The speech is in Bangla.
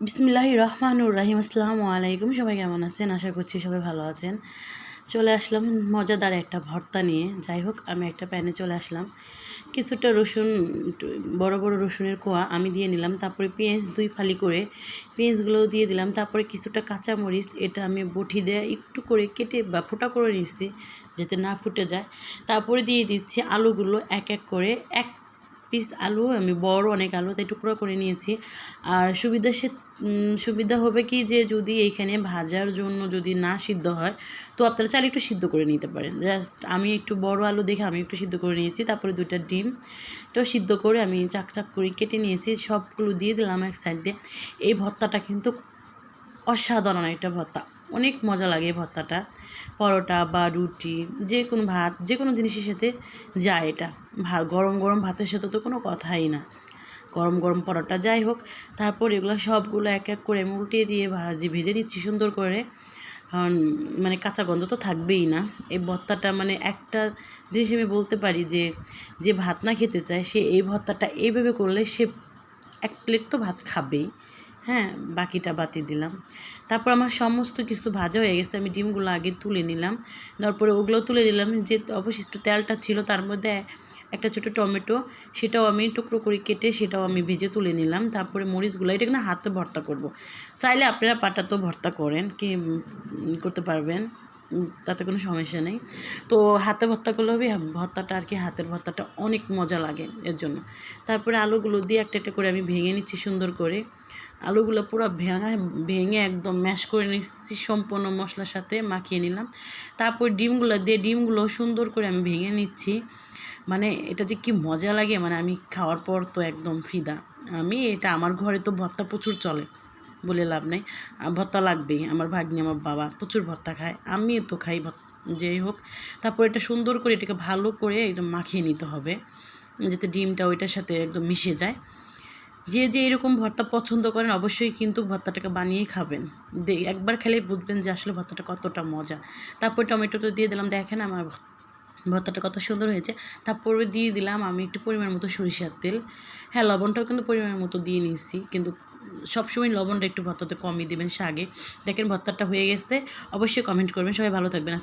বিসমিল্লাহ রহমানুর রাহিম, আসসালামু আলাইকুম। সবাই কেমন আছেন? আশা করছি সবাই ভালো আছেন। চলে আসলাম মজাদার একটা ভর্তা নিয়ে। যাই হোক, আমি একটা প্যানে চলে আসলাম। কিছুটা রসুন বড় বড় রসুনের কোয়া আমি দিয়ে নিলাম। তারপরে পেঁয়াজ দুই ফালি করে পেঁয়াজগুলো দিয়ে দিলাম। তারপরে কিছুটা কাঁচামরিচ, এটা আমি বটি দিয়ে একটু করে কেটে বা ফোটা করে নিচ্ছি যাতে না ফুটে যায়। তারপরে দিয়ে দিচ্ছি আলুগুলো এক এক করে এক পিস আলু, আমি বড় অনেক আলু, তাই টুকরো করে নিয়েছি। আর সুবিধা সে সুবিধা হবে কি যে যদি এইখানে ভাজার জন্য যদি না সিদ্ধ হয়, তো আপনারা চাল একটু সিদ্ধ করে নিতে পারেন। জাস্ট আমি একটু বড় আলু দেখে আমি একটু সিদ্ধ করে নিয়েছি, তারপরে দুইটা ডিম। তো সিদ্ধ করে আমি চাক চাক করে কেটে নিয়েছি, সবগুলো দিয়ে দিলাম এক সাইড দিয়ে এই ভর্তাটা কিন্তু অসাধারণ একটা ভর্তা। অনেক মজা লাগে ভর্তাটা। পরোটা বা রুটি, যে কোনো ভাত, যে কোনো জিনিসের সাথে যায় এটা। ভাত গরম গরম ভাতের সাথে তো কোনো কথাই না। গরম গরম পরোটা যাই হোক, তারপর এগুলো সবগুলো এক এক করে আমি উল্টিয়ে দিয়ে ভাজি, ভেজে নিচ্ছি সুন্দর করে। কারণ মানে কাঁচা গন্ধ তো থাকবেই না। এই ভর্তাটা মানে একটা জিনিস আমি বলতে পারি যে যে ভাত না খেতে চায়, সে এই ভর্তাটা এইভাবে করলে সে এক প্লেট তো ভাত খাবেই। হ্যাঁ বাকিটা বাতি দিলাম। তারপর আমার সমস্ত কিছু ভাজা হয়ে গেছে, আমি ডিমগুলো আগে তুলে নিলাম। তারপরে ওগুলো তুলে দিলাম, যে অবশিষ্ট তেলটা ছিল তার মধ্যে একটা ছোটো টমেটো, সেটাও আমি টুকরো করে কেটে সেটাও আমি ভেজে তুলে নিলাম। তারপরে মরিচগুলো, এটা কিন্তু হাতে ভর্তা করব। চাইলে আপনারা পাটাতেও ভর্তা করেন, কি করতে পারবেন তাতে কোনো সমস্যা নেই। তো হাতে ভর্তা করলে হবে ভর্তাটা আর কি হাতের ভর্তাটা অনেক মজা লাগে এর জন্য। তারপরে আলুগুলো দিয়ে একটা একটা করে আমি ভেঙে নিচ্ছি সুন্দর করে। আলুগুলো পুরো ভেঙে ভেঙে একদম ম্যাশ করে নিচ্ছি সম্পূর্ণ মশলার সাথে মাখিয়ে নিলাম। তারপর ডিমগুলো দিয়ে, ডিমগুলো সুন্দর করে আমি ভেঙে নিচ্ছি। মানে এটা যে কি মজা লাগে মানে আমি খাওয়ার পর তো একদম ফিদা। আমি এটা আমার ঘরে তো ভর্তা প্রচুর চলে, বলে লাভ নেই। ভর্তা লাগবেই, আমার ভাগ্নি, আমার বাবা প্রচুর ভর্তা খায় আমি তো খাই যেই হোক। তারপর এটা সুন্দর করে এটাকে ভালো করে একদম মাখিয়ে নিতে হবে, যাতে ডিমটা ওইটার সাথে একদম মিশে যায়। যে যে এরকম ভর্তা পছন্দ করেন অবশ্যই কিন্তু ভর্তাটাকে বানিয়েই খাবেন। একবার খেলেই বুঝবেন যে আসলে ভর্তাটা কতটা মজা। তারপর টমেটোটা দিয়ে দিলাম, দেখেন আমার ভর্তাটা কত সুন্দর হয়েছে। তারপরে দিয়ে দিলাম আমি একটু পরিমাণ মতো সরিষার তেল। হ্যাঁ লবণটাও কিন্তু পরিমাণ মতো দিয়ে নিয়েছি, কিন্তু সবসময় লবণটা একটু ভর্তাতে কমই দেবেন শাগে। দেখেন ভর্তাটা হয়ে গেছে, অবশ্যই কমেন্ট করবেন। সবাই ভালো থাকবেন